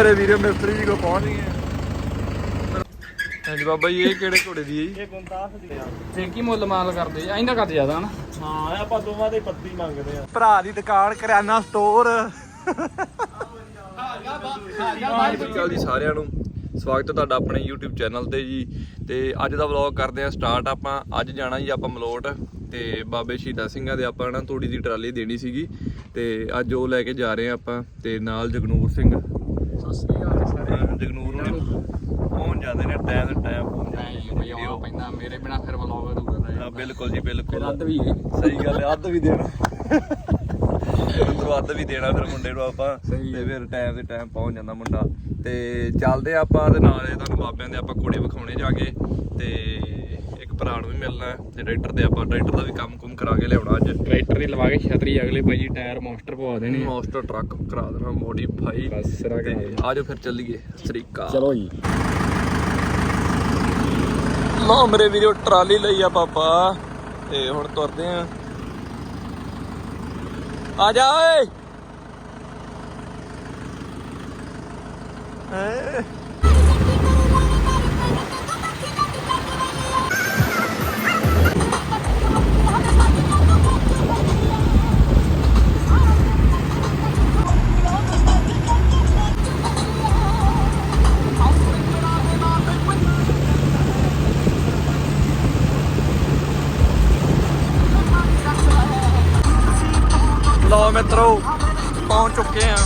ਮੇਰੇ ਵੀਰੇ ਮਿਸਤਰੀ ਜੀ ਕੋ ਪਹੁੰਚ ਗਏ ਹਾਂਜੀ ਬਾਬਾ ਜੀ ਇਹ ਕਿਹੜੇ ਘੋੜੇ ਦੀ ਹੈ ਜੀ? ਇਹ ਗੁੰਦਾਸ ਦੀ ਆ। ਤੇ ਕੀ ਮੁੱਲ ਮਾਲ ਕਰਦੇ? ਆ ਇਹਦਾ ਘੱਟ ਜ਼ਿਆਦਾ ਨਾ। ਹਾਂ ਇਹ ਆਪਾਂ ਦੋਵਾਂ ਦੇ ਪੱਤੀ ਮੰਗਦੇ ਆ। ਭਰਾ ਦੀ ਦੁਕਾਨ ਕਰਿਆਨਾ ਸਟੋਰ ਚਲ ਜੀ ਸਾਰਿਆਂ ਨੂੰ ਸਵਾਗਤ ਹੈ ਤੁਹਾਡਾ ਆਪਣੇ YouTube ਚੈਨਲ ਤੇ ਜੀ। ਤੇ ਅੱਜ ਦਾ ਵਲੌਗ ਕਰਦੇ ਆ ਸਟਾਰਟ ਆਪਾਂ। ਅੱਜ ਜਾਣਾ ਜੀ ਆਪਾਂ ਮਲੋਟ ਤੇ ਬਾਬੇ ਸ਼ਹੀਦਾਂ ਸਿੰਘਾਂ ਦੇ ਆਪਾਂ ਨਾ ਤੂੜੀ ਦੀ ਟਰਾਲੀ ਦੇਣੀ ਸੀਗੀ। ਤੇ ਅੱਜ ਉਹ ਲੈ ਕੇ ਜਾ ਰਹੇ ਆ ਆਪਾਂ ਤੇ ਨਾਲ ਜਗਨੂਰ ਸਿੰਘ। ਸਤਿ ਸ੍ਰੀ ਅਕਾਲ ਸਾਰੇ। ਜਗਨੂਰ ਨੂੰ ਪਹੁੰਚ ਜਾਂਦੇ ਨੇ ਟਾਈਮ ਤੇ ਟਾਈਮ ਪਹੁੰਚ ਨਹੀਂ ਬਈ ਆਉਣਾ ਪੈਂਦਾ ਮੇਰੇ ਬਿਨਾ ਫਿਰ ਵਲੌਗ ਅਧੂਰਾ ਹਾਂ, ਰਹੇ ਬਿਲਕੁਲ ਜੀ ਬਿਲਕੁਲ। ਫਿਰ ਅੱਧ ਵੀ ਗਈ ਸਹੀ ਗੱਲ ਹੈ ਅੱਧ ਵੀ ਦੇਣਾ। ਅੱਧ ਵੀ ਦੇਣਾ ਫਿਰ ਮੁੰਡੇ ਨੂੰ ਆਪਾਂ ਤੇ ਫਿਰ ਟਾਈਮ ਤੇ ਟਾਈਮ ਪਹੁੰਚ ਜਾਂਦਾ ਮੁੰਡਾ। ਤੇ ਚੱਲਦੇ ਆਪਾਂ ਤੇ ਨਾਲ ਤੁਹਾਨੂੰ ਬਾਬਿਆਂ ਦੇ ਆਪਾਂ ਘੋੜੇ ਵਿਖਾਉਣੇ ਜਾ ਕੇ ਤੇ ਭਰਾ ਨੂੰ ਵੀ ਮਿਲਣਾ ਹੈ ਤੇ ਟਰੈਕਟਰ ਦੇ ਆਪਾਂ ਟਰੈਕਟਰ ਦਾ ਵੀ ਕੰਮ ਕੁਮ ਕਰਾ ਕੇ ਲਿਆਉਣਾ ਅੱਜ। ਟਰੈਕਟਰ ਦੀ ਲਵਾ ਕੇ ਛਤਰੀ ਅਗਲੇ ਭਾਈ ਜੀ ਟਾਇਰ ਮੌਨਸਟਰ ਪਵਾ ਦੇਣੇ। ਮਾਸਟਰ ਟਰੱਕ ਕਰਾ ਦੇਣਾ ਮੋਡੀਫਾਈ ਬਸ ਸਿਰਾ ਤੇ ਕਰਾ ਦੇਣਾ। ਆਜੋ ਫਿਰ ਚੱਲੀਏ ਸ੍ਰੀਕਾ ਚਲੋ ਜੀ। ਲੋ ਮੇਰੇ ਵੀਰੋ ਟਰਾਲੀ ਲਈ ਆ ਪਾਪਾ ਤੇ ਹੁਣ ਤੁਰਦੇ ਆ। ਆ ਜਾ ਓਏ। ਏ ਲੋ ਮਿੱਤਰੋ, ਪਹੁੰਚ ਚੁੱਕੇ ਆ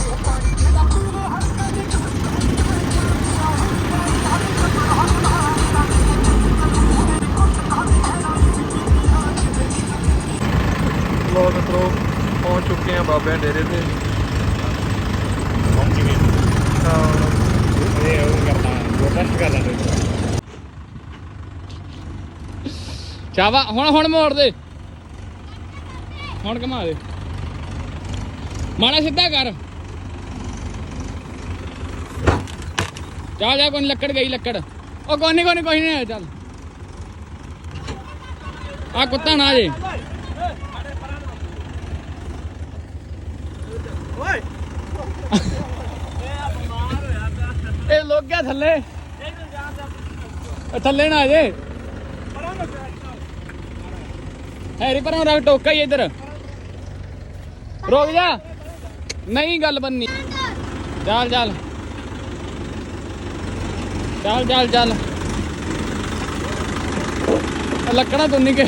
ਲੋ ਮਿੱਤਰੋ, ਪਹੁੰਚ ਚੁੱਕੇ ਆ ਬਾਬਿਆਂ ਡੇਰੇ ਤੇ। ਪਹੁੰਚ ਗਏ ਹਾਂ ਇਹ ਉਹ ਕਰਨਾ ਗੋਟਸ ਕਰਨਾ ਚਾਵਾ, ਹੁਣ ਹੁਣ ਮੋੜ ਦੇ। ਹੁਣ ਘਮਾ ਦੇ। ਮਾੜਾ ਸਿੱਧਾ ਕਰ ਜਾ ਜਾ ਕੋਈ ਨੀ, ਲੱਕੜ ਗਈ ਲੱਕੜ ਉਹ ਕੋਈ ਨਹੀਂ ਕੋਈ ਨਹੀਂ ਕੋਈ ਨਹੀਂ ਚੱਲ ਆ ਕੁੱਤਾ ਨਾ ਜੇ ਓਏ ਇਹ ਲੋਕ ਗਿਆ ਥੱਲੇ ਉਹ ਥੱਲੇ ਨਾ ਆ ਜੇ ਹੈਰੀ ਪਰਾਂ ਰੱਖ ਟੋਕਾ ਹੀ ਇੱਧਰ ਰੁਕ ਜਾ ਨਹੀਂ ਗੱਲ ਬੰਨੀ। ਚੱਲ ਚੱਲ। ਚੱਲ ਚੱਲ ਚੱਲ। ਆਹ ਲੱਕੜਾਂ ਤੋਂ ਨਿਕੇ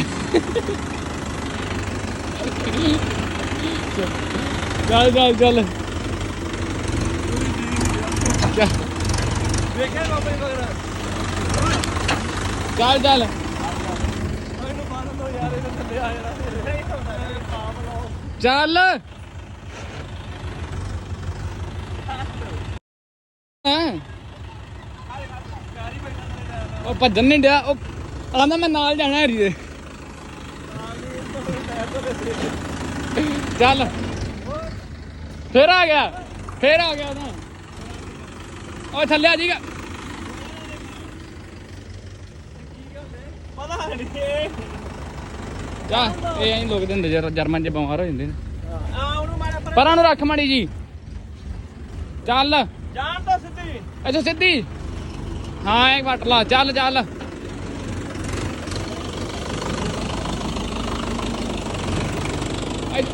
ਚੱਲ ਚੱਲ ਚੱਲ। ਚੱਲ। ਵੇਖਿਆ ਬਾਬਾ ਜੀ ਚੱਲ ਚੱਲ। ਇਹਨੂੰ ਬੰਨ ਦੋ ਯਾਰ ਇਹਨੂੰ ਥੱਲੇ ਆ ਜਾਣਾ ਚੱਲ। ਉਹ ਭੱਜਣ ਨਹੀਂ ਡਿਆ ਉਹ ਆਂਦਾ ਮੈਂ ਨਾਲ ਜਾਣਾ ਹਰੀ ਦੇ। ਚੱਲ। ਫੇਰ ਆ ਗਿਆ ਫੇਰ ਆ ਗਿਆ ਨਾ ਉਹ ਥੱਲੇ ਆ ਜੀਗਾ ਪਤਾ ਨਹੀਂ। ਜਾ ਇਹ ਐਂ ਲੋਕ ਦਿੰਦੇ ਜਰ ਜਰਮਨ ਚ ਬਿਮਾਰ ਹੋ ਜਾਂਦੇ ਨੇ। ਆ ਉਹਨੂੰ ਮਾੜਾ ਪਰ ਪਰਾਂ ਨੂੰ ਰੱਖ ਮਾੜੀ ਜੀ ਚੱਲ। ਜਾਣ ਤਾਂ ਸਿੱਧੀ। ਅੱਛਾ ਸਿੱਧੀ। ਹਾਂ ਇੱਕ ਵੱਟ ਲਾ ਚੱਲ ਚੱਲ।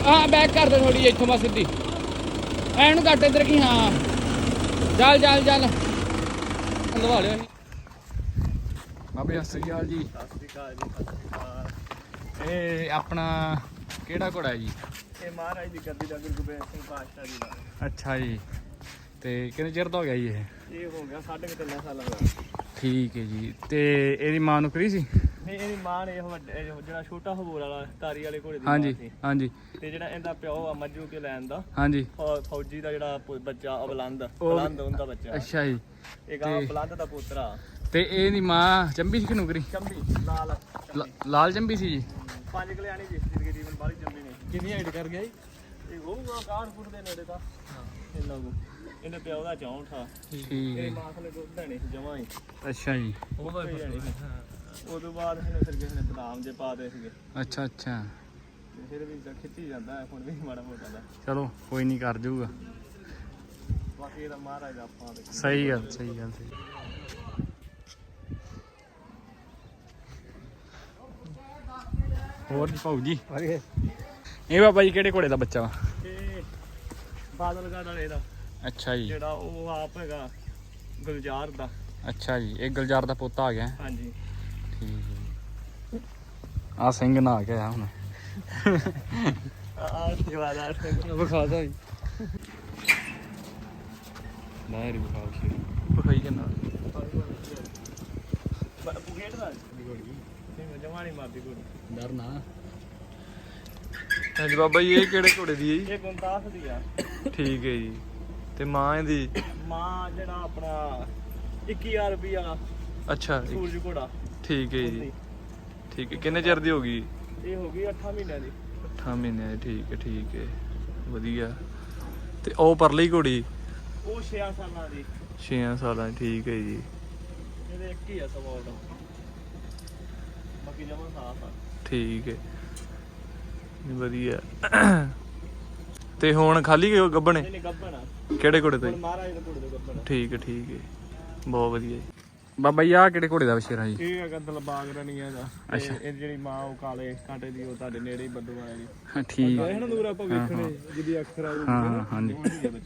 ਹਾਂ ਬੈਕ ਕਰ ਦੇ ਥੋੜੀ ਇੱਥੋਂ ਬਸ ਸਿੱਧੀ। ਐਨੂੰ ਕੱਟ ਇੱਧਰ ਕੀ ਹਾਂ। ਚੱਲ ਚੱਲ ਚੱਲ। ਲਵਾ ਲਿਓ ਬਾਬੇ ਸਤਿ ਸ੍ਰੀ ਅਕਾਲ ਜੀ। ਸਤਿ ਸ਼੍ਰੀ ਅਕਾਲ ਜੀ ਸਤਿ ਸ਼੍ਰੀ ਅਕਾਲ ਇਹ ਆਪਣਾ ਕਿਹੜਾ ਘੋੜਾ ਹੈ ਜੀ? ਇਹ ਮਹਾਰਾਜ ਦੀ ਗੱਦੀ ਦਾ ਗੁਰੂ ਗੋਬਿੰਦ ਸਿੰਘ ਪਾਤਸ਼ਾਹ ਜੀ ਦਾ। ਅੱਛਾ ਜੀ। ਤੇ ਕਿੰਨੇ ਚਿਰ ਦਾ ਹੋ ਗਿਆ ਜੀ ਇਹ? ਇਹ ਹੋ ਗਿਆ ਸਾਢੇ ਕੁ ਤਿੰਨ ਸਾਲਾਂ ਦਾ ਠੀਕ ਹੈ ਜੀ। ਤੇ ਇਹਦੀ ਮਾਂ ਨੂੰ ਕਰੀ ਸੀ? ਨਹੀਂ ਇਹਦੀ ਮਾਂ ਨੇ ਇਹ ਵੱਡੇ ਜਿਹੜਾ ਛੋਟਾ ਹਬੂਰ ਵਾਲਾ ਤਾਰੀ ਵਾਲੇ ਘੋੜੇ ਦੀ ਮਾਂ ਹਾਂਜੀ ਸੀ। ਹਾਂਜੀ। ਤੇ ਜਿਹੜਾ ਇਹਦਾ ਪਿਓ ਆ ਮੱਜੂ ਕੇ ਲੈਣ ਦਾ। ਹਾਂਜੀ। ਫੌ- ਫੌਜੀ ਦਾ ਜਿਹੜਾ ਪੁ- ਬੱਚਾ ਅਬਲੰਦ ਬਲੰਦ ਉਹਦਾ ਬੱਚਾ। ਅੱਛਾ ਜੀ। ਇਹ ਗਾਂ ਤੇ- ਬਲੰਦ ਦਾ ਪੁੱਤਰਾ ਤੇ ਇਹਦੀ ਮਾਂ ਚੰਬੀ ਸੀ ਕਿ ਨੁਕਰੀ? ਚੰਬੀ ਲਾਲ। ਲ- ਲਾਲ ਚੰਬੀ ਸੀ ਜੀ? ਪੰਜ ਕਲਿਆਣੀ ਦੀ ਜ਼ਿੰਦਗੀ ਜੀਵਨ ਬਾਲੀ ਚੰਬੀ ਨੇ। ਕਿੰਨੀ ਹਾਈਟ ਕਰ ਗਿਆ ਇਹ ਹੋਊਗਾ 61 ਫੁੱਟ ਦੇ ਨੇੜੇ ਤਾਂ। ਇੰਨਾ ਕੁ। ਇਹਦੇ ਪਿਓ ਦਾ 64 ਆ ਠੀਕ ਇਹ ਹੈ ਮਾਂ ਥਲੇ ਦੁੱਧ ਦੇਣੀ ਸੀ ਜਮਾਂ ਹੀ। ਅੱਛਾ ਜੀ। ਉਹਦਾ ਹੀ ਜਾਣੀ ਸੀ ਉਦੋਂ ਬਾਅਦ ਇਹਨੂੰ ਫਿਰ ਕਿਸੇ ਨੇ ਬਦਾਮ ਜੇ ਪਾ ਦੇ ਸੀਗੇ। ਅੱਛਾ ਅੱਛਾ। ਤੇ ਫਿਰ ਵੀ ਤਾਂ ਖਿੱਚੀ ਜਾਂਦਾ ਹੈ ਹੁਣ ਵੀ ਮਾੜਾ ਮੋਟਾ ਦਾ ਚਲੋ ਕੋਈ ਨਹੀਂ ਕਰ ਜਾਊਗਾ ਬਾਕੀ ਇਹਦਾ ਮਹਾਰਾਜ ਦਾ ਆਪਾਂ ਦੇ ਸਹੀ ਗੱਲ ਸਹੀ ਗੱਲ ਸਹੀ ਹੋਰ ਜੀ ਭਾਊ ਜੀ? ਇਹ ਬਾਬਾ ਜੀ ਕਿਹੜੇ ਘੋੜੇ ਦਾ ਬੱਚਾ ਵਾ? ਇਹ ਬਾਦਲਗੜ੍ਹ ਵਾਲੇ ਦਾ। ਅੱਛਾ ਜੀ। ਜਿਹੜਾ ਉਹ ਆਪ ਹੈਗਾ ਗੁਲਜ਼ਾਰ ਦਾ। ਅੱਛਾ ਜੀ ਇਹ ਗੁਲਜ਼ਾਰ ਦਾ ਪੋਤਾ ਆ ਗਿਆ। ਹਾਂਜੀ। ਠੀਕ ਹੈ ਆ ਸਿੰਘ ਨਾ ਆ ਗਿਆ ਹੁਣ। ਆ ਜਵਾਦਾਰ ਵਿਖਾ ਦਾ ਜੀ। ਬਾਹਰ ਵਿਖਾਓ ਸ਼ੇਰ ਵਿਖਾਈ ਜਨਾ ਬੁਗੇਟ ਦਾ ਨਹੀਂ ਜਵਾਨੀ ਮਾਰਦੀ ਗੋਲੀ ਡਰ ਨਾ। ਹਾਂਜੀ ਬਾਬਾ ਜੀ ਇਹ ਕਿਹੜੇ ਘੋੜੇ ਦੀ ਹੈ ਜੀ? ਇਹ ਗੁੰਦਾਸ ਦੀ ਆ। ਠੀਕ ਹੈ ਜੀ। ਤੇ ਮਾਂ ਇਹਦੀ? ਮਾਂ ਜਿਹੜਾ ਆਪਣਾ 21000 ਰੁਪਿਆ ਅੱਛਾ ਸੂਰਜ ਘੋੜਾ। ਠੀਕ ਹੈ ਜੀ। ਠੀਕ ਹੈ ਕਿੰਨੇ ਚਿਰ ਦੀ ਹੋ ਗਈ? ਇਹ ਹੋ ਗਈ 8 ਮਹੀਨਿਆਂ ਦੀ। 8 ਮਹੀਨੇ ਦੀ, ਠੀਕ ਹੈ ਠੀਕ ਹੈ। ਵਧੀਆ। ਤੇ ਉਹ ਪਰਲੀ ਘੋੜੀ? ਉਹ 6 ਸਾਲਾਂ ਦੀ। 6 ਸਾਲਾਂ ਦੀ, ਠੀਕ ਹੈ ਜੀ। ਇਹਦੇ ਇੱਕ ਹੀ ਆ ਸਵਾਲ ਦਾ। ਬਾਕੀ ਜਮਾ ਸਾਫ਼ ਆ। ਠੀਕ ਹੈ। ਵਧੀਆ। ਤੇ ਹੁਣ ਖਾਲੀ ਗਏ ਗੱਬਣੇ ਇਹਨੇ ਗੱਬਣ ਕਿਹੜੇ ਘੋੜੇ ਤੋਂ ਹੁਣ ਜੀ? ਮਹਾਰਾਜ ਦਾ ਘੋੜੇ ਦੇ ਗੱਬਣ ਆ। ਠੀਕ ਹੈ ਠੀਕ ਹੈ। ਬਹੁਤ ਵਧੀਆ ਜੀ। ਬਾਬਾ ਜੀ ਆ ਕਿਹੜੇ ਘੋੜੇ ਦਾ ਵਸ਼ੇਰਾ ਜੀ? ਠੀਕ ਹੈਗਾ ਦਲਬਾਗ ਰਣੀਆਂ ਦਾ। ਇਹ ਜਿਹੜੀ ਮਾਂ ਉਹ ਕਾਲੇ ਕਾਂਟੇ ਦੀ ਉਹ ਤੁਹਾਡੇ ਨੇੜੇ ਹੀ ਬੱਦੂ ਵਾਲੇ ਦੀ। ਹਾਂ ਠੀਕ। ਇਹ ਨਾ ਦੂਰ ਆਪਾਂ ਵੇਖਣੇ ਜਿਹਦੀ ਅੱਖਰ ਆ ਹਾਂ ਹਾਂ ਹਾਂਜੀ। ਹੀ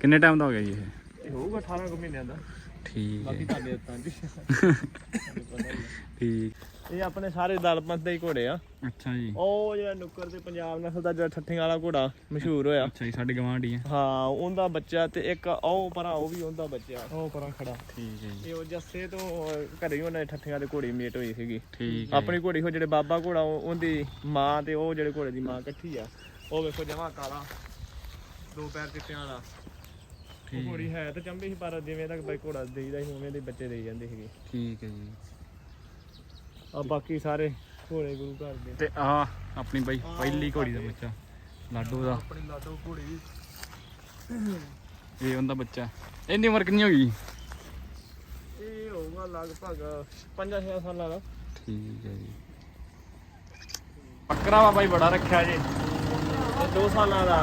ਕਿੰਨੇ ਟਾਈਮ ਦਾ ਹੋ ਗਿਆ ਜੀ ਇਹ? ਇਹ ਹੋਊਗਾ 18 ਕੁ ਮਹੀਨਿਆਂ ਦਾ। ਠੀਕ ਬਾਕੀ ਹੈ ਤੁਹਾਡੇ ਹੱਥਾਂ 'ਚ ਹੀ। ਠੀਕ। ਇਹ ਆਪਣੇ ਸਾਰੇ ਦਲਪੰਥ ਦੇ ਹੀ ਘੋੜੇ ਆ। ਅੱਛਾ ਜੀ। ਉਹ ਜਿਹੜਾ ਨੁੱਕਰ ਤੇ ਪੰਜਾਬ ਨਸਲ ਦਾ ਜਿਹੜਾ ਠੱਠੀਆਂ ਵਾਲਾ ਘੋੜਾ ਮਸ਼ਹੂਰ ਹੋਇਆ। ਅੱਛਾ ਜੀ ਸਾਡੇ ਗਵਾਂਢੀ ਆ। ਹਾਂ ਉਹਦਾ ਬੱਚਾ ਤੇ ਇੱਕ ਉਹ ਪਰਾਂ ਉਹ ਵੀ ਉਹਦਾ ਬੱਚਾ। ਉਹ ਪਰਾਂ ਖੜਾ। ਠੀਕ ਹੈ ਜੀ। ਇਹ ਉਹ ਜੱਸੇ ਤੋਂ ਘਰੇ ਹੀ ਉਹਨਾਂ ਦੇ ਠੱਠੀਆਂ ਦੇ ਘੋੜੀ ਮੇਟ ਹੋਈ ਸੀਗੀ। ਠੀਕ ਹੈ। ਆਪਣੀ ਘੋੜੀ ਉਹ ਜਿਹੜੇ ਬਾਬਾ ਘੋੜਾ ਉਹ- ਉਹਦੀ ਮਾਂ ਤੇ ਉਹ ਜਿਹੜੇ ਘੋੜੇ ਦੀ ਮਾਂ ਇਕੱਠੀ ਆ। ਉਹ ਵੇਖੋ ਜਮਾ ਕਾਲਾ ਦੋ ਪੈਰ ਚਿੱਟਿਆਂ ਵਾਲਾ। ਘੋੜੀ ਹੈ ਤਾਂ ਚੰਬੀ ਸੀ ਪਰ ਜਿਵੇਂ ਤੱਕ ਬਾਈ ਘੋੜਾ ਦੇਈਦਾ ਸੀ ਉਵੇਂ ਦੇ ਬੱਚੇ ਦੇਈ ਜਾਂਦੇ ਸੀਗੇ। ਠੀਕ ਹੈ ਜੀ। ਆ ਬਾਕੀ ਸਾਰੇ ਘੋੜੇ ਗੁਰੂ ਘਰ ਦੇ। ਤੇ ਆ ਆਪਣੀ ਬਾਈ ਪਹਿਲੀ ਘੋੜੀ ਦਾ ਬੱਚਾ ਲਾਡੂ ਦਾ। ਆਪਣੀ ਲਾਡੋ ਘੋੜੀ ਇਹ ਉਹਦਾ ਬੱਚਾ। ਇਹਦੀ ਉਮਰ ਕਿੰਨੀ ਹੋ ਗਈ? ਇਹ ਹੋਊਗਾ ਲਗਭਗ 5-6 ਸਾਲਾਂ ਦਾ। ਠੀਕ ਹੈ ਜੀ। ਬੱਕਰਾ ਵਾ ਬਾਈ ਬੜਾ ਰੱਖਿਆ ਜੀ। ਤੇ 2 ਸਾਲਾਂ ਦਾ।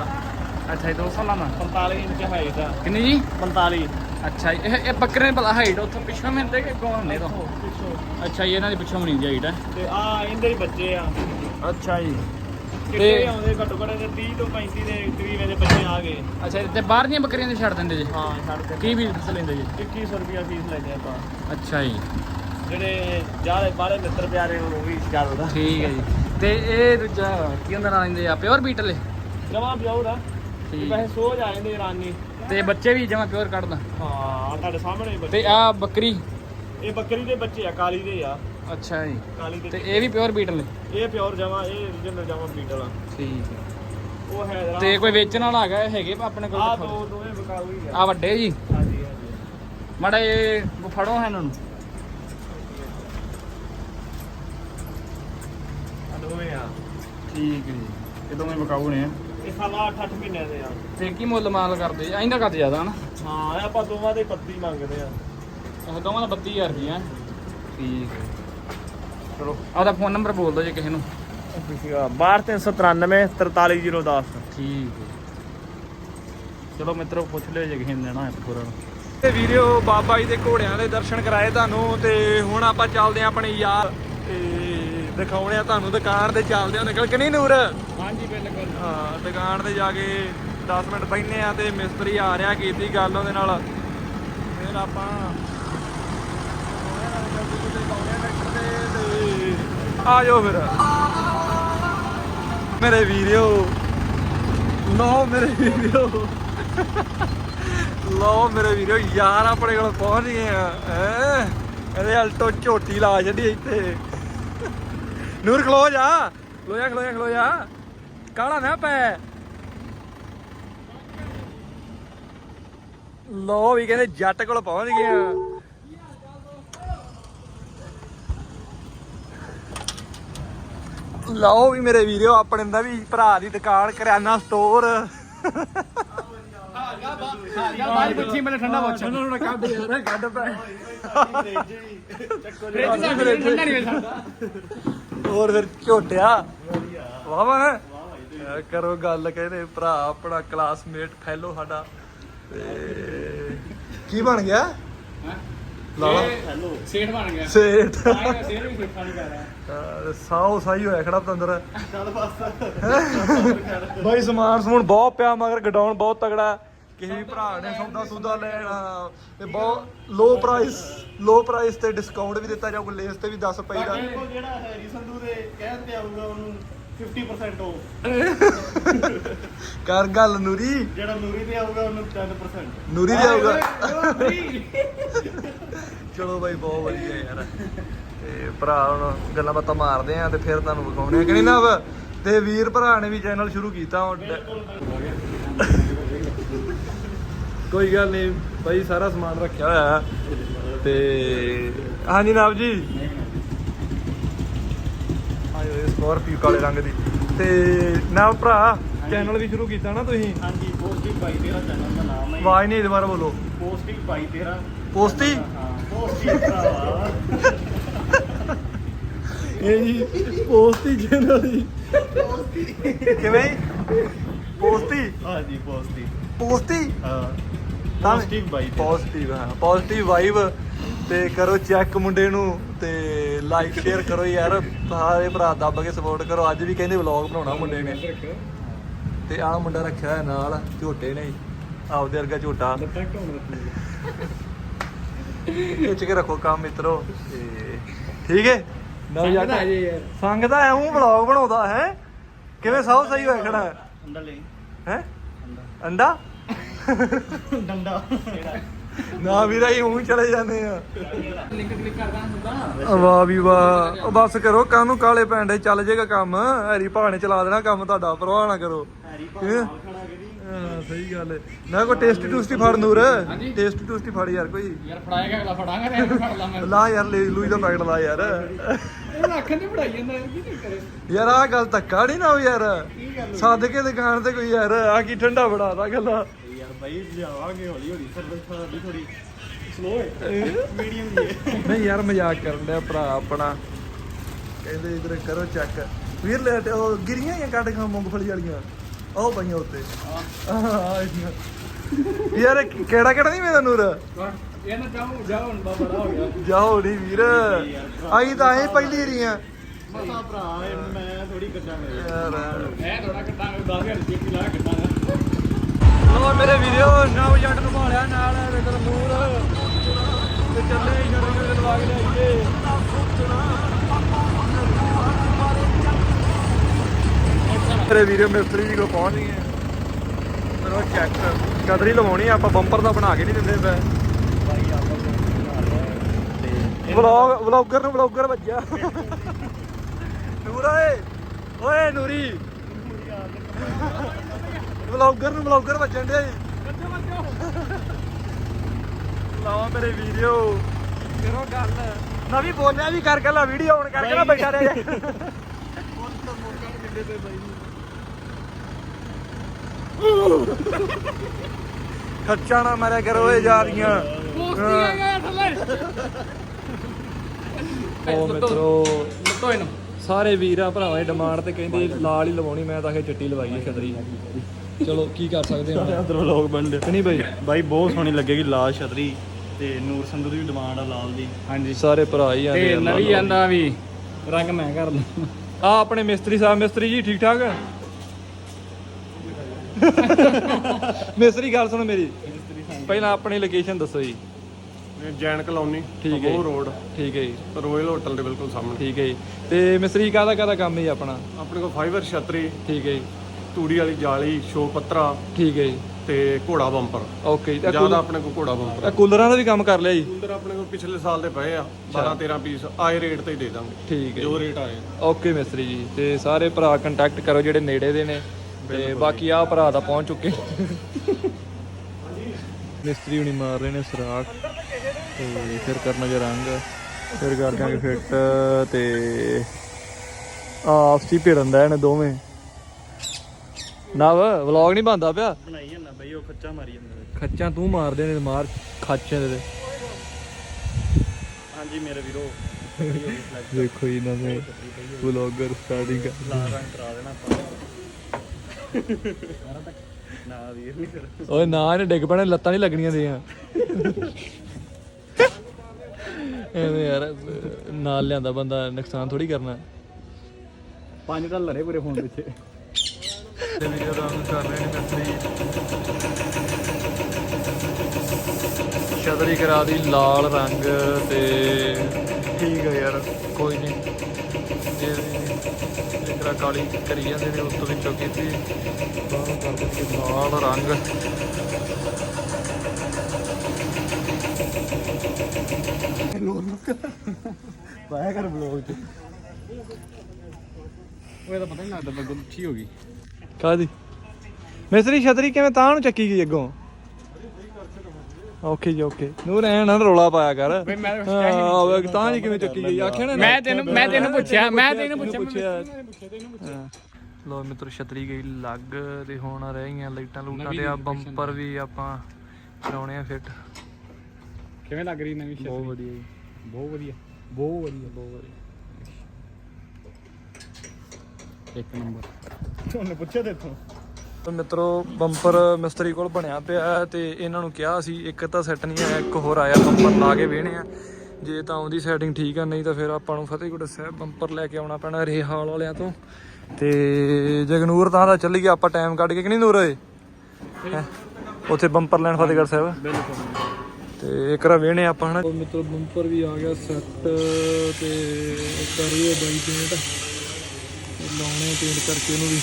ਅੱਛਾ ਜੀ 2 ਸਾਲਾਂ ਦਾ? 45 ਇੰਚ ਹਾਈਟ ਆ ਕਿੰਨੀ ਜੀ? 45 ਅੱਛਾ ਜੀ ਇਹ ਇਹ ਬੱਕਰੇ ਦੀ ਭਲਾ ਹਾਈਟ ਉੱਥੋਂ ਪਿੱਛੋਂ ਮਿਲਦੇ ਕਿ ਕੋਣ ਨੇ ਤੋਂ ਅੱਛਾ ਜੀ ਇਹਨਾਂ ਦੀ ਪਿੱਛੋਂ ਬਣੀ ਦੀ ਹਾਈਟ ਹੈ? ਤੇ ਆ ਇਹਦੇ ਹੀ ਬੱਚੇ ਆ। ਅੱਛਾ ਜੀ। ਕਿੱਥੇ ਆਉਂਦੇ ਘੱਟੋ ਘੱਟ ਤੇ 30 ਤੋਂ 35 ਦੇ ਕਰੀਬ ਇਹਦੇ ਬੱਚੇ ਆ ਗਏ। ਅੱਛਾ ਤੇ ਬਾਹਰ ਦੀਆਂ ਬੱਕਰੀਆਂ ਦੇ ਛੱਡ ਦਿੰਦੇ ਜੀ? ਹਾਂ ਛੱਡ ਦੇ ਕੀ ਵੀ ਲੈਂਦੇ ਜੀ? 2100 ਰੁਪਿਆ ਫੀਸ ਲੈਂਦੇ ਆਪਾਂ। ਅੱਛਾ ਜੀ। ਜਿਹੜੇ ਜਾਲੇ ਬਾਲੇ ਮਿੱਤਰ ਪਿਆਰੇ ਉਹ ਵੀ ਚੱਲਦਾ। ਠੀਕ ਹੈ ਜੀ। ਤੇ ਇਹ ਦੂਜਾ ਕੀ ਹੁੰਦਾ ਨਾਲ ਲੈਂਦੇ ਆ? ਪਿਓਰ ਬੀਟਲ ਜਮਾ ਪਿਆਉ ਦਾ ਠੀਕ। ਵੈਸੇ ਸੋਝ ਆ ਜਾਂਦੇ ਰਾਨੀ ਤੇ ਬੱਚੇ ਵੀ ਜਮਾ ਪਿਓਰ ਕੱਢਦਾ। ਹਾਂ ਤੁਹਾਡੇ ਸਾਹਮਣੇ ਬੱਚੇ। ਤੇ ਆ ਬੱਕਰੀ। ਇਹ ਬੱਕਰੀ ਦੇ ਬੱਚੇ ਆ ਕਾਲੀ ਦੇ ਆ। ਅੱਛਾ ਜੀ। ਕਾਲੀ ਦੇ ਤੇ ਇਹ ਵੀ ਪਿਓਰ ਬੀਟਲ ਇਹ ਪਿਓਰ ਜਮਾ ਇਹ original ਜਮਾ ਬੀਟਲ ਆ। ਠੀਕ ਹੈ। ਉਹ ਤੇ ਕੋਈ ਵੇਚਣ ਵਾਲਾ ਹੈਗਾ ਹੈਗੇ ਆਪਣੇ ਕੋਲ? ਆ? ਦੋ ਦੋਵੇਂ ਬਕਾਊ ਹੀ ਆ। ਆ ਵੱਡੇ ਜੀ? ਹਾਂਜੀ ਹਾਂਜੀ। ਮਾੜਾ ਇਹ ਫੜੋ ਹੈ ਇਹਨਾਂ ਨੂੰ। ਆ ਦੋਵੇਂ ਆ। ਠੀਕ ਹੈ ਜੀ। ਇਹ ਦੋਵੇਂ ਬਕਾਊ ਨੇ। ਇਹ ਸਵਾ 8 ਮਹੀਨੇ ਦੇ ਆ। ਤੇ ਕੀ ਮੁੱਲ ਮਾਲ ਕਰਦੇ? ਆ ਇਹਦਾ ਕੱਦ ਜ਼ਿਆਦਾ ਨਾ। ਹਾਂ ਇਹ ਆਪਾਂ ਦੋਵਾਂ ਦੇ ਪੱਤੀ ਮੰਗਦੇ ਆ। ਇਹ ਦੋਵਾਂ ਦਾ 32000 ਰੁਪਇਆ ਠੀਕ ਹੈ। ਚਲੋ ਆਦਾ ਫੋਨ ਨੰਬਰ ਬੋਲ ਦਿਓ ਜੇ ਕਿਸੇ ਨੂੰ। 12393 43010 ਠੀਕ ਹੈ। ਚਲੋ ਮਿੱਤਰੋ ਪੁੱਛ ਲਿਓ ਜੇ ਕਿਸੇ ਨੇ ਲੈਣਾ ਹੈ ਪੂਰਾ ਤੇ ਵੀਡੀਓ ਬਾਬਾ ਜੀ ਦੇ ਘੋੜਿਆਂ ਦੇ ਦਰਸ਼ਨ ਕਰਾਏ ਤੁਹਾਨੂੰ ਤੇ ਹੁਣ ਆਪਾਂ ਚੱਲਦੇ ਆ ਆਪਣੇ ਯਾਰ ਤੇ ਦਿਖਾਉਣੇ ਆ ਤੁਹਾਨੂੰ ਦੁਕਾਨ ਤੇ ਚੱਲਦੇ ਆ ਨਿਕਲ ਕੇ ਨਹੀਂ ਨੂਰ? ਹਾਂਜੀ ਬਿਲਕੁਲ। ਹਾਂ। ਦੁਕਾਨ ਤੇ ਜਾ ਕੇ 10 ਮਿੰਟ ਬੈਠਨੇ ਆ ਤੇ ਮਿਸਤਰੀ ਆ ਰਿਹਾ ਕੀਤੀ ਗੱਲ ਉਹਦੇ ਨਾਲ। ਫਿਰ ਆਪਾਂ ਆ ਜਾਓ ਫਿਰ। ਮੇਰੇ ਵੀਡੀਓ ਲਓ ਮੇਰੇ ਵੀਡੀਓ ਲਓ ਮੇਰੇ ਵੀਡੀਓ ਯਾਰ ਆਪਣੇ ਕੋਲ ਪਹੁੰਚ ਗਏ ਆ। ਹੈਂ? ਇਹਦੇ ਅਲਟੋ ਝੋਟੀ ਲਾ ਛੱਡੀ ਇੱਥੇ। ਨੂਰ ਖਲੋ ਜਾ। ਖਲੋ ਜਾ ਖਲੋ ਜਾ ਖਲੋ ਜਾ। ਕਾਲਾ ਨਾ ਪੈ। ਲੋ ਵੀ ਕਹਿੰਦੇ ਜੱਟ ਕੋਲ ਪਹੁੰਚ ਗਏ ਆ। ਲਓ ਵੀ ਮੇਰੇ ਵੀਡੀਓ ਆਪਣੇ ਦਾ ਵੀ ਭਰਾ ਦੀ ਦੁਕਾਨ ਕਰਿਆਨਾ ਸਟੋਰ ਬਾਈ ਪੁੱਛੀ ਮੈਨੂੰ ਠੰਡਾ ਪੁੱਛ। ਉਹਨਾਂ ਨੂੰ ਕੱਢ ਯਾਰ ਕੱਢ ਪੈ। ਫ੍ਰਿਜ ਦਾ ਫ੍ਰਿਜ ਠੰਡਾ ਨਹੀਂ ਵੇ ਸਕਦਾ। ਹੋਰ ਫਿਰ ਝੋਟਿਆ। ਵਾਵਾ ਕਰੋ ਗੱਲ ਕਹਿੰਦੇ ਭਰਾ ਆਪਣਾ ਕਲਾਸਮੇਟ ਫੈਲੋ ਸਾਡਾ। ਤੇ ਕੀ ਬਣ ਗਿਆ? ਹਾਂ? ਲਾ ਲਾ। ਹੈਲੋ ਸੇਠ ਬਣ ਗਿਆ। ਸੇਠ। ਸੇਠ ਵੀ ਸਿੱਖਾ ਨਹੀਂ ਕਰ ਰਿਹਾ। ਸਾਉ ਸਾਈ ਹੋਇਆ ਖੜਾ ਪਤੰਦਰ। ਚੱਲ ਬਸ। ਬਾਈ ਸਮਾਨ ਸਮੂਨ ਬਹੁਤ ਪਿਆ ਮਗਰ ਗਡਾਊਨ ਬਹੁਤ ਤਗੜਾ ਕਿਸੇ ਵੀ ਭਰਾ ਨੇ ਸੌਦਾ ਸੂਦਾ ਲੈਣਾ ਤੇ ਬਹੁਤ ਲੋ ਪ੍ਰਾਈਸ ਲੋ ਪ੍ਰਾਈਸ ਤੇ ਡਿਸਕਾਊਂਟ ਵੀ ਦਿੱਤਾ ਜਾਊਗਾ ਲੇਸ ਤੇ ਵੀ 10 ਪਈ ਦਾ। ਜਿਹੜਾ ਹੈਰੀ ਸੰਧੂ ਦੇ ਕਹਿਣ ਤੇ ਆਊਗਾ ਉਹਨੂੰ। 50% ਉਹ ਕਰ ਗੱਲ ਨੂਰੀ। ਜਿਹੜਾ ਨੂਰੀ ਤੇ ਆਊਗਾ ਉਹਨੂੰ 10% ਨੂਰੀ ਦੇ ਆਊਗਾ। ਚਲੋ ਬਾਈ ਬਹੁਤ ਵਧੀਆ ਯਾਰ। ਤੇ ਭਰਾ ਹੁਣ ਗੱਲਾਂ ਬਾਤਾਂ ਮਾਰਦੇ ਆ ਤੇ ਫਿਰ ਤੁਹਾਨੂੰ ਵਿਖਾਉਣੇ ਆ। ਕਿ ਨਹੀਂ ਨਾ ਤੇ ਵੀਰ ਭਰਾ ਨੇ ਵੀ ਚੈਨਲ ਸ਼ੁਰੂ ਕੀਤਾ ਹੁਣ। ਕੋਈ ਗੱਲ ਨਹੀਂ ਬਾਈ ਸਾਰਾ ਸਮਾਨ ਰੱਖਿਆ ਹੋਇਆ। ਹੈ। ਤੇ ਹਾਂਜੀ ਨਾਬ ਜੀ। ਇਹ ਸਕੋਰਪੀਓ ਕਾਲੇ ਰੰਗ ਦੀ। ਤੇ ਨਾਬ ਭਰਾ ਚੈਨਲ ਵੀ ਸ਼ੁਰੂ ਕੀਤਾ ਨਾ ਤੁਸੀਂ? ਹਾਂਜੀ ਪੋਸਟਿਕ ਬਾਈ ਤੇਰਾ ਚੈਨਲ ਦਾ ਨਾਮ ਹੈ ਆਵਾਜ਼ ਨਹੀਂ ਦੁਬਾਰਾ ਬੋਲੋ। ਪੋਸਟਿਕ ਬਾਈ ਤੇਰਾ। ਪੋਸਟੀ ਹਾਂ ਪੋਸਟਿਕ ਭਰਾਵਾ ਇਹ ਜੀ ਪੋਸਟੀ ਚੈਨਲ ਦੀ ਕਿਵੇਂ ਪੋਸਟੀ ਹਾਂਜੀ ਪੋਸਟਿਕ ਪੋਸਟੀ ਹਾਂ ਬਾਈ ਤੇਰਾ। ਪੋਜ਼ਿਟਿਵ ਹਾਂ ਪੋਜ਼ਿਟਿਵ ਵਾਈਬ ਤੇ ਕਰੋ ਚੈੱਕ ਮੁੰਡੇ ਨੂੰ ਤੇ ਲਾਈਕ ਸ਼ੇਅਰ ਕਰੋ ਯਾਰ। ਸਾਰੇ ਭਰਾ ਦੱਬ ਕੇ ਸਪੋਰਟ ਕਰੋ। ਅੱਜ ਵੀ ਕਹਿੰਦੇ ਵਲੌਗ ਬਣਾਉਣਾ ਮੁੰਡੇ ਨੇ। ਤੇ ਆਹ ਮੁੰਡਾ ਰੱਖਿਆ ਹੋਇਆ ਨਾਲ ਝੋਟੇ ਨੇ। ਆਪਦੇ ਵਰਗਾ ਝੋਟਾ। ਖਿੱਚ ਕੇ ਰੱਖੋ ਕੰਮ ਮਿੱਤਰੋ। ਤੇ ਠੀਕ ਹੈ? ਨਵ ਯਾਰ। ਸੰਗਦਾ ਐ ਉਹ ਵਲੌਗ ਬਣਾਉਂਦਾ ਹੈ? ਕਿਵੇਂ ਸਭ ਸਹੀ ਹੋਇਆ ਖੜਾ? ਹੈ ਅੰਡਾ ਲੈ। ਹੈ? ਅੰਡਾ? ਡੰਡਾ। ਕਿਹੜਾ ਨਾ ਵੀਰਾ ਹੀ ਹੀ ਚਲੇ ਜਾਂਦੇ ਆ। ਲਿੰਕ ਕਲਿੱਕ ਕਰਦਾ ਹੁੰਦਾ ਵਾਹ ਵੀ ਵਾਹ। ਉਹ ਬਸ ਕਰੋ ਕਾਹਨੂੰ ਕਾਲੇ ਪੈਂਡੇ ਚੱਲ ਜੇਗਾ ਕੰਮ। ਹੈਰੀ ਭਾ ਨੇ ਚਲਾ ਦੇਣਾ ਕੰਮ ਤੁਹਾਡਾ ਪਰਵਾਹ ਨਾ ਕਰੋ। ਹੈਰੀ? ਭਾਅ ਖੜਾ ਕਰੀ ਹਾਂ ਸਹੀ ਗੱਲ ਹੈ ਨਾ ਕੋਈ ਟੇਸਟੀ ਟੂਸਟੀ ਫੜ ਨੂਰ। ਹਾਂਜੀ। ਟੇਸਟੀ ਟੂਸਟੀ ਫੜ ਯਾਰ ਕੋਈ। ਯਾਰ ਫੜਾਏਗਾ ਅਗਲਾ ਫੜਾਂਗਾ ਤੇ ਇਹਨੂੰ ਫੜ ਲਾਂ ਮੈਂ। ਲਾ ਯਾਰ ਲੈ ਲੂਈ ਦਾ ਪੈਕਟ ਲਾ ਯਾਰ। ਇਹ ਅੱਖਾਂ ਤੇ ਫੜਾਈ ਜਾਂਦਾ ਯਾਰ ਕੀ ਕਰੇ ਯਾਰ ਆਹ ਗੱਲ ਧੱਕਾ ਨਹੀਂ ਨਾ ਯਾਰ। ਸੱਦ ਕੇ ਦੁਕਾਨ ਤੇ ਕੋਈ ਯਾਰ ਆ ਕੀ ਠੰਡਾ ਬੜਾਦਾ ਗੱਲਾਂ। ਯਾਰ ਬਾਈ ਲਿਆਵਾਂਗੇ ਹੌਲੀ ਹੌਲੀ ਸਰਵਿਸ ਥੋੜੀ ਥੋੜੀ ਸਲੋ ਹੈ। ਮੀਡੀਅਮ ਜੀ ਹੈ। ਨਹੀਂ ਯਾਰ ਮਜ਼ਾਕ ਕਰਨ ਡਿਆ ਭਰਾ ਆਪਣਾ। ਕਹਿੰਦੇ ਇਧਰ ਕਰੋ ਚੈੱਕ ਵੀਰ ਲੈ ਤੇ ਉਹ ਗਿਰੀਆਂ ਜਾਂ ਕੱਢ ਖਾ ਮੂੰਗਫਲੀ ਵਾਲੀਆਂ। ਉਹ ਪਈਆਂ ਉੱਤੇ। ਯਾਰ ਇਹ ਕਿਹੜਾ ਕਿਹੜਾ ਨਹੀਂ ਮੇਰਾ ਨੂਰ? ਇਹ ਨਾ ਜਾਉ ਜਾਉ ਹੁਣ ਬਾਬਾ ਬੜਾ ਹੋ ਗਿਆ। ਜਾਓ ਨਹੀਂ ਵੀਰ ਆਈ ਤਾਂ ਐ ਪਹਿਲੀ ਰੀਆਂ ਮਸਾ ਭਰਾ ਇਹ ਮੈਂ ਥੋੜੀ ਯਾਰ। ਮੈਂ ਥੋੜਾ ਕੱਟਾਂਗਾ 10000 ਰੁਪਏ ਕਿਲਾ ਕੱਟਾਂਗਾ ਲੋ ਮੇਰੇ ਵੀਡੀਓ ਨਵ ਜੱਟ ਨੂੰ ਭਾਲਿਆ ਨਾਲ ਵਿਕਰ ਨੂਰ ਤੇ ਚੱਲੇ ਜੱਟ ਨੂੰ ਲਵਾ ਕੇ ਲਿਆਈਏ ਮੇਰੇ ਵੀਡੀਓ ਮਿਸਤਰੀ ਜੀ ਪਹੁੰਚ ਗਏ। ਮੇਰਾ ਚੈੱਕ ਕਦਰੀ ਲਵਾਉਣੀ ਆ, ਆਪਾਂ ਬੰਪਰ ਦਾ ਬਣਾ ਕੇ ਨਹੀਂ ਦਿੰਦੇ ਪਏ। ਆਪਾਂ ਤੇ ਵਲੌਗ ਵਲੌਗਰ ਨੂੰ ਵਲੌਗਰ ਵੱਜਿਆ। ਨੂਰ ਓਏ ਓਏ ਨੂਰੀ। ਵਲੌਗਰ ਨੂੰ ਵਲੌਗਰ ਵੱਜਣ ਡਿਆ ਜੀ। ਲਾਵਾ ਮੇਰੇ ਵੀਡੀਓ। ਕਰੋ ਗੱਲ। ਨਾ ਵੀ ਬੋਲਿਆ ਵੀ ਕਰ ਲਾ ਵੀਡੀਓ ਆਨ ਕਰਕੇ ਨਾ ਬੈਠਾ ਰਹਿ। ਜਾ ਖੱਚਾ ਨਾ। ਮਾਰਿਆ ਕਰੋ ਏ ਯਾਰੀਆਂ ਪੋਸਟੀ ਆ ਥੱਲੇ। ਉਹ ਮਿੱਤਰੋ ਲੱਤੋ ਇਹਨੂੰ। ਸਾਰੇ ਵੀਰਾਂ ਭਰਾਵਾਂ ਦੀ ਡਿਮਾਂਡ ਤੇ ਕਹਿੰਦੇ ਲਾਲ ਹੀ ਲਵਾਉਣੀ ਮੈਂ ਤਾਂ ਕਿ ਚਿੱਟੀ ਲਵਾਈ ਹੈ ਛਤਰੀ। ਚਲੋ ਕੀ ਕਰ ਸਕਦੇ ਹਾਂ ਉਧਰ ਵਲੌਗ ਬਣ ਲਿਆ ਨਹੀਂ ਬਾਈ? ਬਾਈ ਬਹੁਤ ਸੋਹਣੀ ਲੱਗੇਗੀ ਲਾਲ ਛਤਰੀ ਤੇ ਨੂਰ ਸੰਧੂ ਦੀ ਵੀ ਡਿਮਾਂਡ ਆ ਲਾਲ ਦੀ। ਹਾਂਜੀ। ਸਾਰੇ ਭਰਾ ਹੀ ਆਂਦੇ ਤੇ ਨਵੀਂ ਆਂਦਾ ਵੀ। ਰੰਗ ਮੈਂ ਕਰ ਲਾਂ। ਆ ਆਪਣੇ ਮਿਸਤਰੀ ਸਾਹਿਬ ਮਿਸਤਰੀ ਜੀ ਠੀਕ ਠਾਕ? ਮਿਸਤਰੀ ਗੱਲ ਸੁਣੋ ਮੇਰੀ। ਪਹਿਲਾਂ ਆਪਣੀ ਲੋਕੇਸ਼ਨ ਦੱਸੋ ਜੀ। ਜੈਨ ਕਲੋਨੀ ਠੀਕ ਹੈ ਉਹ ਰੋਡ। ਠੀਕ ਹੈ ਜੀ। ਰੋਇਲ ਹੋਟਲ ਦੇ ਬਿਲਕੁਲ ਸਾਹਮਣੇ। ਠੀਕ ਹੈ ਜੀ। ਤੇ ਮਿਸਤਰੀ ਕਾਹਦਾ ਕਾਹਦਾ ਕੰਮ ਹੈ ਜੀ ਆਪਣਾ? ਆਪਣੇ ਕੋਲ ਫਾਈਬਰ ਛਤਰੀ। ਠੀਕ ਹੈ ਜੀ। ਤੂੜੀ ਵਾਲੀ ਜਾਲੀ ਸ਼ੋ ਪੱਤਰਾ ਠੀਕ ਹੈ ਜੀ। ਤੇ ਘੋੜਾ ਬੰਪਰ। ਓਕੇ ਜੀ ਜ਼ਿਆਦਾ ਆਪਣੇ ਕੋਲ ਘੋੜਾ ਬੰਪਰ ਇਹ ਕੂਲਰਾਂ ਦਾ ਵੀ ਕੰਮ ਕਰ ਲਿਆ ਜੀ? ਕੂਲਰ ਆਪਣੇ ਕੋਲ ਪਿਛਲੇ ਸਾਲ ਦੇ ਪਏ ਆ 12 13 ਪੀਸ ਆਏ ਰੇਟ ਤੇ ਹੀ ਦੇ ਦਾਂਗੇ। ਠੀਕ ਹੈ ਜੋ ਜੀ। ਰੇਟ ਆਏ ਓਕੇ ਮਿਸਤਰੀ ਜੀ ਤੇ ਸਾਰੇ ਭਰਾ ਕੰਟੈਕਟ ਕਰੋ ਜਿਹੜੇ ਨੇੜੇ ਦੇ ਨੇ ਤੇ ਬਾਕੀ ਆਹ ਭਰਾ ਦਾ ਪਹੁੰਚ ਚੁੱਕੇ ਮਿਸਤਰੀ ਹੁਣੀ ਮਾਰ ਰਹੇ ਨੇ ਸਰਾਖ ਤੇ ਫਿਰ ਕਰਨਗੇ ਰੰਗ ਫਿਰ ਕਰ ਦਾਂਗੇ ਫਿੱਟ ਤੇ ਆਪਸੀ ਭਿੜਨ ਦਾ ਇਹਨੇ ਦੋਵੇਂ। ਨਵ ਵਲੌਗ ਨਹੀਂ ਬੰਦਾ ਪਿਆ। ਬਣਾਈ ਜਾਂਦਾ ਬਾਈ ਉਹ ਖੱਚਾ ਮਾਰੀ ਜਾਂਦਾ ਖੱਚਾਂ ਤੂੰ ਮਾਰਦੇ ਨੇ ਮਾਰ ਖਾਚੇ ਦੇ ਹਾਂਜੀ ਮੇਰੇ ਵੀਰੋ। ਦੇਖੋ ਜੀ ਨਵੇਂ ਵਲੌਗਰ ਸਟਾਰਟਿੰਗ ਲਾਲ ਰੰਗ ਕਰਾ ਦੇਣਾ ਆਪਾਂ। ਨਾ ਵੀਰ ਨਹੀਂ ਫਿਰ ਓਏ ਨਾ ਇਹਨੇ ਡਿੱਗ ਪੈਣਾ ਲੱਤਾਂ ਨਹੀਂ ਲੱਗਣੀਆਂ ਦੀਆਂ ਐਵੇਂ ਯਾਰ ਨਾਲ ਲਿਆਂਦਾ ਬੰਦਾ ਨੁਕਸਾਨ ਥੋੜੀ ਕਰਨਾ। ਪੰਜ ਤਾਂ ਲੜੇ ਪੂਰੇ ਫੋਨ ਪਿੱਛੇ। ਤੇ ਵੀਡੀਓ ਰੰਗ ਕਰ ਰਹੇ ਨੇ ਮਿਸਤਰੀ ਛਤਰੀ ਕਰਾ ਦੀ ਲਾਲ ਰੰਗ ਤੇ ਠੀਕ ਹੈ ਯਾਰ। ਕੋਈ ਨਹੀਂ ਇਹ ਜਿਹੜਾ ਕਾਲੀ ਕਰੀ ਜਾਂਦੇ ਨੇ ਉਸ ਤੋਂ ਵਿੱਚੋਂ ਕੀਤੀ ਬਾਹਰੋਂ ਕਰ ਦਿੱਤੀ ਲਾਲ ਰੰਗ। ਪਾਇਆ ਕਰ। ਬਲੌਗ ਚ। ਉਹ ਇਹਦਾ ਪਤਾ ਨਹੀਂ ਲੱਗਦਾ ਬੱਗੋ ਅੱਛੀ ਹੋ ਗਈ। ਕਾਦੀ ਮਿਸਤਰੀ ਛਤਰੀ ਕਿਵੇਂ ਤਾਂ ਨੂੰ ਚੱਕੀ ਗਈ ਅੱਗੋਂ? ਓਕੇ ਜੀ ਓਕੇ। ਨੂਰ ਐ ਨਾ ਰੋਲਾ ਪਾਇਆ ਕਰ। ਤਾਂ ਜੀ ਕਿਵੇਂ ਚੱਕੀ ਗਈ? ਆਖਿਆ ਨਾ ਮੈਂ ਤੈਨੂੰ ਮੈਂ ਤੈਨੂੰ ਪੁੱਛਿਆ ਮੈਂ ਤੈਨੂੰ ਪੁੱਛਿਆ ਹਾਂ। ਲੋ ਮਿੱਤਰ ਛਤਰੀ ਗਈ ਲੱਗ ਤੇ ਹੁਣ ਰਹਿ ਗਈਆਂ ਲਾਈਟਾਂ ਲੂਟਾਂ ਤੇ ਆ ਬੰਪਰ ਵੀ ਆਪਾਂ ਕਰਾਉਣੇ ਆ ਫਿੱਟ। ਕਿਵੇਂ ਲੱਗ ਰਹੀ ਨਵੀਂ ਬਹੁਤ ਵਧੀਆ ਜੀ। ਬਹੁਤ ਵਧੀਆ। ਬਹੁਤ ਵਧੀਆ ਬਹੁਤ ਵਧੀਆ। ਇੱਕ ਨੰਬਰ। ਤੁਹਾਨੂੰ ਪੁੱਛਿਆ ਤੇ ਤਾਂ ਮਿੱਤਰੋ ਬੰਪਰ ਮਿਸਤਰੀ ਕੋਲ ਬਣਿਆ ਪਿਆ ਹੈ ਤੇ ਇਹਨਾਂ ਨੂੰ ਕਿਹਾ ਸੀ ਇੱਕ ਤਾਂ ਸੈੱਟ ਨਹੀਂ ਆਇਆ ਇੱਕ ਹੋਰ ਆਇਆ ਬੰਪਰ ਲਾ ਕੇ ਵੇਹਣੇ ਆ। ਜੇ ਤਾਂ ਉਹਦੀ ਸੈਟਿੰਗ ਠੀਕ ਆ ਨਹੀਂ ਤਾਂ ਫਿਰ ਆਪਾਂ ਨੂੰ ਫਤਿਹਗੁੜ ਸਾਹਿਬ ਬੰਪਰ ਲੈ ਕੇ ਆਉਣਾ ਪੈਣਾ ਰੇਹਾਲ ਵਾਲਿਆਂ ਤੋਂ। ਤੇ ਜਗਨੂਰ ਤਾਂ ਦਾ ਚੱਲੀ ਗਿਆ ਆਪਾਂ ਟਾਈਮ ਕੱਢ ਕੇ ਕਿ ਨਹੀਂ ਨੂਰ ਓਏ ਹੈਂ? ਉੱਥੇ ਬੰਪਰ ਲੈਣ ਫਤਿਹਗੁੜ ਸਾਹਿਬ। ਬਿਲਕੁਲ ਤੇ ਇੱਕ ਰਾ ਵੇਹਣੇ ਆਪਾਂ ਹਨਾ? ਮਿੱਤਰੋ ਬੰਪਰ ਵੀ ਆ ਗਿਆ ਸੈੱਟ ਤੇ ਹੈ ਬਾਈ ਪੇਂਟ। ਲਾਉਣੇ ਪੇਂਟ ਕਰਕੇ ਇਹਨੂੰ ਵੀ।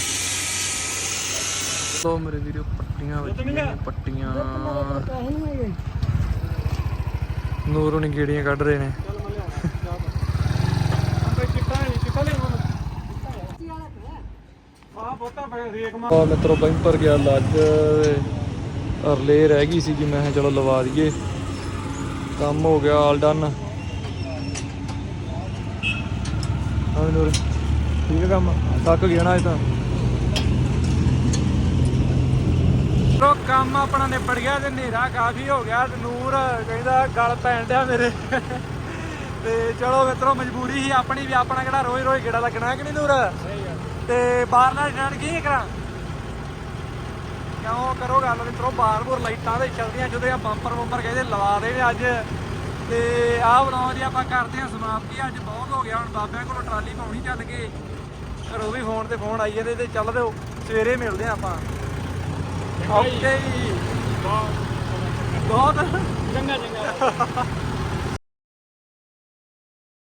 ਲੋ ਮੇਰੇ ਵੀਡੀਓ ਪੱਟੀਆਂ ਵੱਜੀਆਂ ਨੇ, ਪੱਟੀਆਂ। ਨੂਰ ਹੁਣੀ ਗੇੜੀਆਂ ਕੱਢ ਰਹੇ ਨੇ। ਆ ਬੋਤਾ ਪਏ ਮਿੱਤਰੋ, ਬੰਪਰ ਗਿਆ ਲੱਜ ਅਰਲੇ ਰਹਿ ਗਈ ਸੀ ਕਿ ਮੈਂ ਕਿਹਾ ਚਲੋ ਲਵਾ ਦਈਏ। ਕੰਮ ਹੋ ਗਿਆ ਆਲ ਡਨ ਹਾਂ ਨੂਰ। ਠੀਕ ਹੈ ਕੰਮ? ਥੱਕ ਗਿਆ ਨਾ ਇਹ ਤਾਂ। ਪ੍ਰੋ ਕੰਮ ਆਪਣਾ ਨਿਬੜ ਗਿਆ ਤੇ ਹਨੇਰਾ ਕਾਫੀ ਹੋ ਗਿਆ ਤੇ ਨੂਰ ਕਹਿੰਦਾ ਗਲ ਪੈਣ ਡਿਆ ਮੇਰੇ। ਤੇ ਚਲੋ ਮਿੱਤਰੋ ਮਜਬੂਰੀ ਸੀ ਆਪਣੀ ਵੀ ਆਪਣਾ ਕਿਹੜਾ ਰੋਜ਼ ਰੋਜ਼ ਗੇੜਾ ਲੱਗਣਾ ਕਿ ਨਹੀਂ ਨੂਰ? ਤੇ ਬਾਹਰਲਾ ਸਟੈਂਡ ਕੀ ਕਰਾਂ? ਕਿਉਂ ਕਰੋ ਗੱਲ ਮਿੱਤਰੋ ਬਾਹਰ ਬੁਰ ਲਾਈਟਾਂ ਦੇ ਚੱਲਦੀਆਂ ਜਦੋਂ ਆ ਬੰਪਰ ਬੰਪਰ ਕਹਿੰਦੇ ਲਵਾ ਦੇ ਨੇ ਅੱਜ। ਤੇ ਆਹ ਬਣਾਉ ਜੀ ਆਪਾਂ ਕਰਦੇ ਹਾਂ ਸਮਾਪਤੀ ਅੱਜ ਬਹੁਤ ਹੋ ਗਿਆ ਹੁਣ ਬਾਬਿਆਂ ਕੋਲੋਂ ਟਰਾਲੀ ਪਾਉਣੀ ਚੱਲ ਕੇ ਘਰੋਂ ਵੀ ਫੋਨ ਤੇ ਫੋਨ ਆਈ ਜਾਂਦੇ ਤੇ ਚੱਲ ਦਿਓ ਸਵੇਰੇ ਮਿਲਦੇ ਹਾਂ ਆਪਾਂ। ਓਕੇ ਜੀ। ਬਹੁਤ। ਚੰਗਾ ਚੰਗਾ।